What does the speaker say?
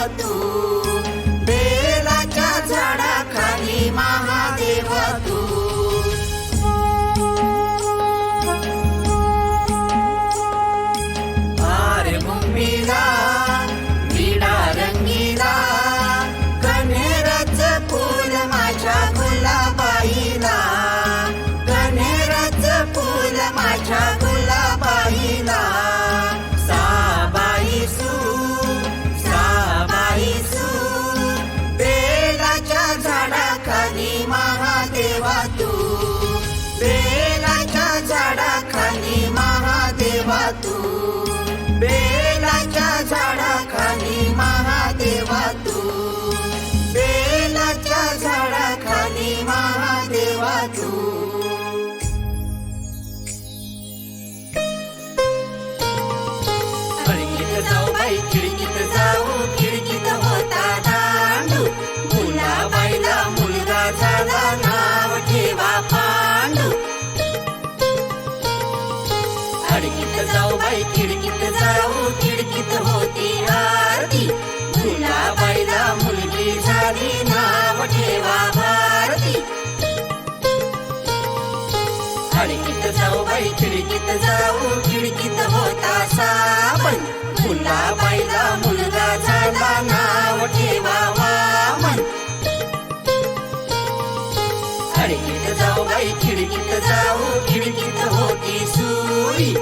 I do. खिडकीत जाऊ बाई खिडकीत जाऊ खिडकीत होता साबण. मुला बाईला मुलगा झाला नाव ठेवा वामन. खिडकीत जाऊ बाई खिडकीत जाऊ खिडकीत होती सुरी.